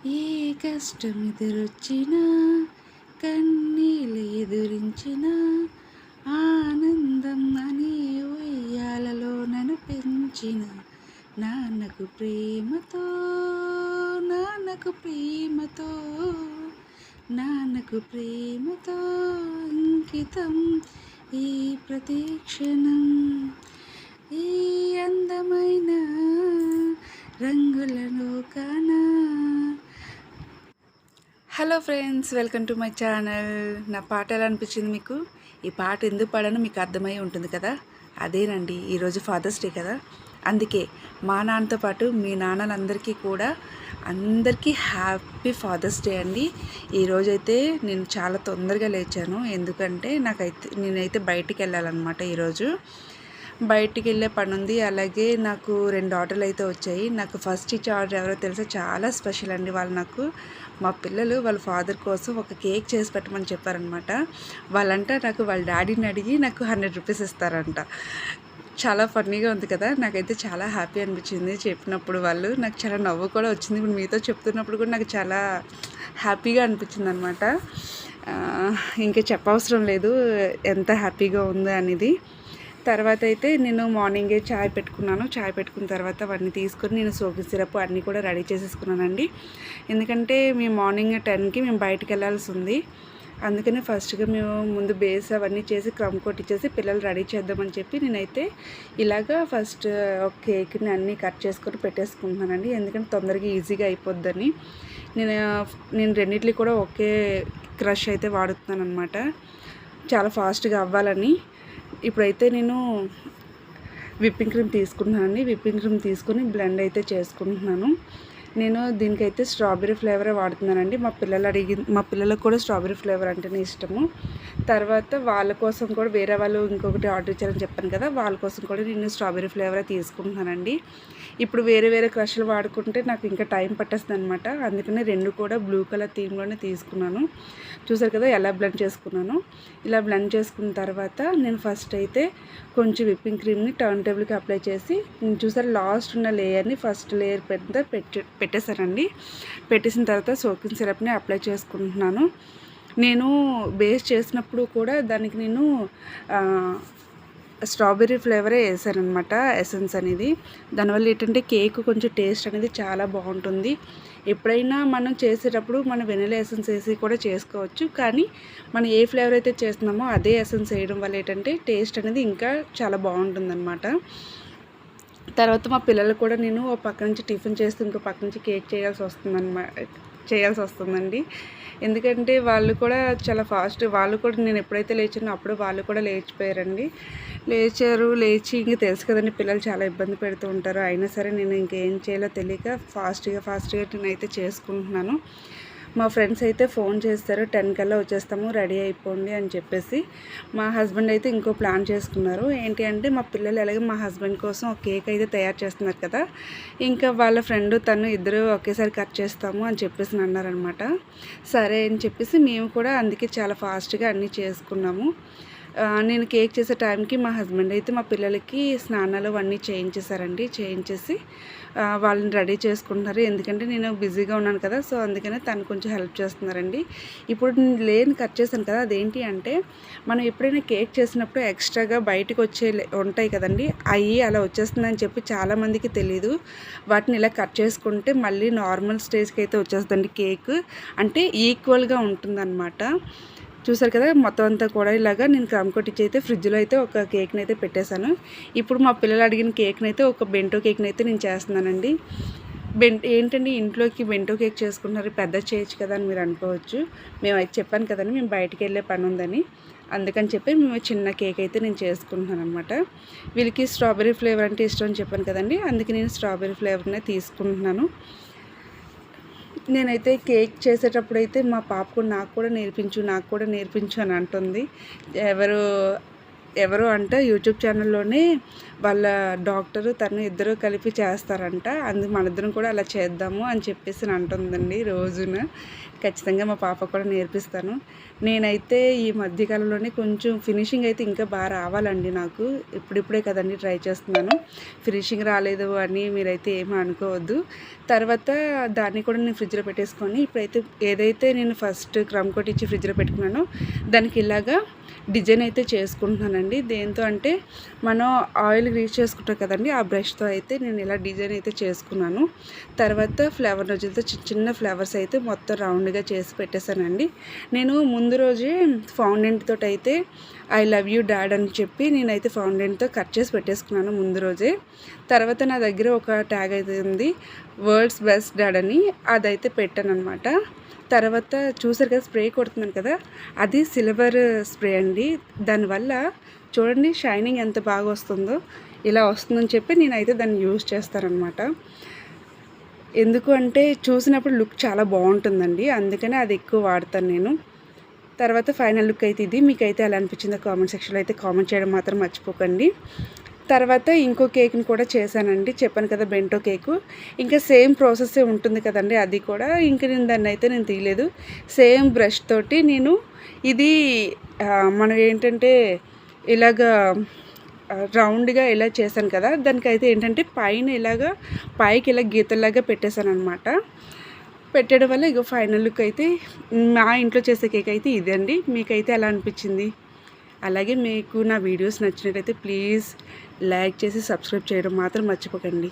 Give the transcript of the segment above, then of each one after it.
ఏ కష్టం ఎదురొచ్చినా కన్నీళ్ళు ఎదురించిన ఆనందం అనే ఉయ్యాలలో నన్ను పెంచిన నాన్నకు ప్రేమతో నాన్నకు ప్రేమతో నాన్నకు ప్రేమతో అంకితం ఈ ప్రతీక్షణం hello friends welcome to my channel. నా పాట ఎలా అనిపించింది మీకు? ఈ పాట ఎందుకు పాడానో మీకు అర్థమై ఉంటుంది కదా? అదేనండి ఈరోజు ఫాదర్స్ డే కదా? అందుకే మా నాన్నతో పాటు మీ నాన్నలందరికీ కూడా అందరికీ హ్యాపీ ఫాదర్స్ డే అండి. ఈరోజైతే నేను చాలా తొందరగా లేచాను. ఎందుకంటే నాకైతే నేనైతే బయటికి వెళ్ళాలన్నమాట ఈరోజు బయటికి వెళ్ళే పని ఉంది అలాగే నాకు రెండు ఆర్డర్లు అయితే వచ్చాయి. నాకు ఫస్ట్ ఇచ్చే ఆర్డర్ ఎవరో తెలుసా? చాలా స్పెషల్ అండి వాళ్ళు నాకు. మా పిల్లలు వాళ్ళ ఫాదర్ కోసం ఒక కేక్ చేసి పెట్టమని చెప్పారనమాట. వాళ్ళంట నాకు వాళ్ళ డాడీని అడిగి నాకు హండ్రెడ్ రూపీస్ ఇస్తారంట. చాలా ఫన్నీగా ఉంది కదా? నాకైతే చాలా హ్యాపీ అనిపించింది చెప్పినప్పుడు వాళ్ళు. నాకు చాలా నవ్వు కూడా వచ్చింది. ఇప్పుడు మీతో చెప్తున్నప్పుడు కూడా నాకు చాలా హ్యాపీగా అనిపించింది అనమాట ఇంకా చెప్పవసరం లేదు. ఎంత హ్యాపీగా ఉందో అనేది. తర్వాత అయితే నేను మార్నింగే చాయ్ పెట్టుకున్నాను. చాయ్ పెట్టుకున్న తర్వాత అవన్నీ తీసుకొని నేను సోకి సిరప్ అన్నీ కూడా రెడీ చేసేసుకున్నానండి. ఎందుకంటే మేము మార్నింగ్ టెన్కి మేము బయటకు వెళ్ళాల్సి ఉంది. అందుకనే ఫస్ట్గా మేము ముందు బేస్ అవన్నీ చేసి క్రమ్ కొట్టించేసి పిల్లలు రెడీ చేద్దామని చెప్పి నేనైతే ఇలాగా ఫస్ట్ ఒక కేక్ని అన్నీ కట్ చేసుకొని పెట్టేసుకుంటున్నానండి. ఎందుకంటే తొందరగా ఈజీగా అయిపోద్దని. నేను నేను రెండింటిని కూడా ఒకే క్రష్ అయితే వాడుతున్నాను అనమాట చాలా ఫాస్ట్గా అవ్వాలని. ఇప్పుడైతే నేను విప్పింగ్ క్రీమ్ తీసుకుంటున్నాను విప్పింగ్ క్రీమ్ తీసుకుని బ్లెండ్ అయితే చేసుకుంటున్నాను. నేను దీనికైతే స్ట్రాబెరీ ఫ్లేవరే వాడుతున్నానండి. మా పిల్లలు అడిగి మా పిల్లలకు కూడా స్ట్రాబెరీ ఫ్లేవర్ అంటేనే ఇష్టము. తర్వాత వాళ్ళ కోసం కూడా వేరే వాళ్ళు ఇంకొకటి ఆర్డర్ ఇచ్చారని చెప్పాను కదా వాళ్ళ కోసం కూడా నేను స్ట్రాబెరీ ఫ్లేవరే తీసుకుంటున్నానండి. ఇప్పుడు వేరే వేరే క్రష్లు వాడుకుంటే నాకు ఇంకా టైం పట్టేస్తుంది అనమాట అందుకనే రెండు కూడా బ్లూ కలర్ థీమ్లోనే తీసుకున్నాను. చూసారు కదా ఎలా బ్లెండ్ చేసుకున్నాను. ఇలా బ్లెండ్ చేసుకున్న తర్వాత నేను ఫస్ట్ అయితే కొంచెం విప్పింగ్ క్రీమ్ని టర్న్ టేబుల్కి అప్లై చేసి నేను చూసారు లాస్ట్ ఉన్న లేయర్ని ఫస్ట్ లేయర్ పెద్ద పెట్టి పెట్టేశానండి. పెట్టేసిన తర్వాత సోకింగ్ సిరప్ని అప్లై చేసుకుంటున్నాను. నేను బేస్ చేసినప్పుడు కూడా దానికి నేను స్ట్రాబెర్రీ ఫ్లేవరే వేసారనమాట ఎసెన్స్ అనేది. దానివల్ల ఏంటంటే కేక్ కొంచెం టేస్ట్ అనేది చాలా బాగుంటుంది. ఎప్పుడైనా మనం చేసేటప్పుడు మనం వెనిలా ఎసెన్స్ వేసి కూడా చేసుకోవచ్చు. కానీ మనం ఏ ఫ్లేవర్ అయితే చేస్తున్నామో అదే ఎసెన్స్ వేయడం వల్ల ఏంటంటే టేస్ట్ అనేది ఇంకా చాలా బాగుంటుందన్నమాట తర్వాత మా పిల్లలు కూడా నేను ఒక పక్క నుంచి టిఫిన్ చేస్తూ ఇంకో పక్క నుంచి కేక్ చేయాల్సి వస్తుందన్నమాట చేయాల్సి వస్తుందండి. ఎందుకంటే వాళ్ళు కూడా చాలా ఫాస్ట్ వాళ్ళు కూడా నేను ఎప్పుడైతే లేచానో అప్పుడు వాళ్ళు కూడా లేచిపోయారండి. లేచారు లేచి ఇంక తెలుసు కదండి పిల్లలు చాలా ఇబ్బంది పెడుతూ ఉంటారు. అయినా సరే నేను ఇంకేం చేయాలో తెలియక ఫాస్ట్గా ఫాస్ట్గా నేనైతే చేసుకుంటున్నాను. మా ఫ్రెండ్స్ అయితే ఫోన్ చేస్తారు టెన్ కల్లా వచ్చేస్తాము రెడీ అయిపోండి అని చెప్పేసి. మా హస్బెండ్ అయితే ఇంకో ప్లాన్ చేసుకున్నారు. ఏంటి అంటే మా పిల్లలు అలాగే మా హస్బెండ్ కోసం ఒక కేక్ అయితే తయారు చేస్తున్నారు కదా. ఇంకా వాళ్ళ ఫ్రెండ్ తను ఇద్దరు ఒకేసారి కట్ చేస్తాము అని చెప్పేసి అన్నారనమాట సరే అని చెప్పేసి మేము కూడా అందుకే చాలా ఫాస్ట్గా అన్నీ చేసుకున్నాము. నేను కేక్ చేసే టైంకి మా హస్బెండ్ అయితే మా పిల్లలకి స్నానాలు అవన్నీ చేయించేశారండి. చేయించేసి వాళ్ళని రెడీ చేసుకుంటున్నారు. ఎందుకంటే నేను బిజీగా ఉన్నాను కదా సో అందుకనే తను కొంచెం హెల్ప్ చేస్తున్నారండి. ఇప్పుడు లేని కట్ చేశాను కదా అదేంటి అంటే మనం ఎప్పుడైనా కేక్ చేసినప్పుడు ఎక్స్ట్రాగా బయటకు వచ్చే ఉంటాయి కదండి. అవి అలా వచ్చేస్తుందని చెప్పి చాలామందికి తెలీదు. వాటిని ఇలా కట్ చేసుకుంటే మళ్ళీ నార్మల్ స్టేజ్కి అయితే వచ్చేస్తుందండి కేక్. అంటే ఈక్వల్గా ఉంటుందన్నమాట. చూసారు కదా మొత్తం అంతా కూడా ఇలాగా నేను క్రమ్ కొట్టించి అయితే ఫ్రిడ్జ్లో అయితే ఒక కేక్ని అయితే పెట్టేశాను. ఇప్పుడు మా పిల్లలు అడిగిన కేక్ని అయితే ఒక బెంటో కేక్ని అయితే నేను చేస్తున్నానండి. బెంట్ ఏంటండి ఇంట్లోకి బెంటో కేక్ చేసుకుంటున్నారు పెద్ద చేయొచ్చు కదా అని మీరు అనుకోవచ్చు. మేము అయితే చెప్పాను కదండి మేము బయటికి వెళ్ళే పని ఉందని. అందుకని చెప్పి మేము చిన్న కేక్ అయితే నేను చేసుకుంటున్నాను అనమాట వీళ్ళకి స్ట్రాబెరీ ఫ్లేవర్ అంటే ఇష్టం అని చెప్పాను కదండి అందుకే నేను స్ట్రాబెరీ ఫ్లేవర్నే తీసుకుంటున్నాను. నేనైతే కేక్ చేసేటప్పుడు అయితే మా పాపకు నాకు కూడా నేర్పించు నాకు కూడా నేర్పించు అని అంటుంది. ఎవరు ఎవరో అంటే యూట్యూబ్ ఛానల్లోనే వాళ్ళ డాక్టరు తను ఇద్దరు కలిపి చేస్తారంట. అందుకు మనిద్దరం కూడా అలా చేద్దాము అని చెప్పేసి అంటుందండి రోజున. ఖచ్చితంగా మా పాప కూడా నేర్పిస్తాను. నేనైతే ఈ మధ్యకాలంలోనే కొంచెం ఫినిషింగ్ అయితే ఇంకా బాగా రావాలండి నాకు. ఇప్పుడిప్పుడే కదండి ట్రై చేస్తున్నాను. ఫినిషింగ్ రాలేదు అని మీరైతే ఏమీ అనుకోవద్దు. తర్వాత దాన్ని కూడా నేను ఫ్రిడ్జ్లో పెట్టేసుకొని ఇప్పుడైతే ఏదైతే నేను ఫస్ట్ క్రమ్ కొట్టించి ఇచ్చి ఫ్రిడ్జ్లో పెట్టుకున్నానో దానికి ఇలాగా డిజైన్ అయితే చేసుకుంటున్నాను చేసుకుంటున్నానండి దేంతో అంటే మనం ఆయిల్ గ్రీస్ చేసుకుంటాం కదండి ఆ బ్రష్తో అయితే నేను ఇలా డిజైన్ అయితే చేసుకున్నాను. తర్వాత ఫ్లవర్ రోజులతో చిన్న చిన్న ఫ్లవర్స్ అయితే మొత్తం రౌండ్గా చేసి పెట్టేశానండి. నేను ముందు రోజే ఫౌండెంట్ తోటి అయితే ఐ లవ్ యూ డాడ్ అని చెప్పి నేనైతే ఫౌండెంట్తో కట్ చేసి పెట్టేసుకున్నాను ముందు రోజే. తర్వాత నా దగ్గర ఒక ట్యాగ్ అయితే ఉంది వరల్డ్స్ బెస్ట్ డాడ్ అని అదైతే పెట్టాను అనమాట తర్వాత చూసారు కదా స్ప్రే కొడుతున్నాను కదా అది సిల్వర్ స్ప్రే అండి. దానివల్ల చూడండి షైనింగ్ ఎంత బాగా వస్తుందో ఇలా వస్తుందని చెప్పి నేనైతే దాన్ని యూజ్ చేస్తానమాట ఎందుకు అంటే చూసినప్పుడు లుక్ చాలా బాగుంటుందండి అందుకనే అది ఎక్కువ వాడతాను నేను. తర్వాత ఫైనల్ లుక్ అయితే ఇది మీకైతే ఎలా అనిపించిందో కామెంట్ సెక్షన్లో అయితే కామెంట్ చేయడం మాత్రం మర్చిపోకండి. తర్వాత ఇంకో కేక్ని కూడా చేశానండి. చెప్పాను కదా బెంటో కేకు. ఇంకా సేమ్ ప్రాసెస్సే ఉంటుంది కదండి అది కూడా. ఇంక నేను దాన్ని అయితే నేను తీయలేదు. సేమ్ బ్రష్ తోటి నేను ఇది మనం ఏంటంటే ఇలాగా రౌండ్గా ఇలా చేశాను కదా దానికైతే ఏంటంటే పైన ఇలాగా పైకి ఇలా గీతల్లాగా పెట్టేశాను అనమాట పెట్టడం వల్ల ఇక ఫైనల్ లుక్ అయితే మా ఇంట్లో చేసే కేక్ అయితే ఇదండి. మీకైతే ఎలా అనిపించింది? అలాగే మీకు నా వీడియోస్ నచ్చినట్టయితే ప్లీజ్ లైక్ చేసి సబ్స్క్రైబ్ చేయడం మాత్రం మర్చిపోకండి.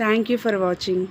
Thank you for watching.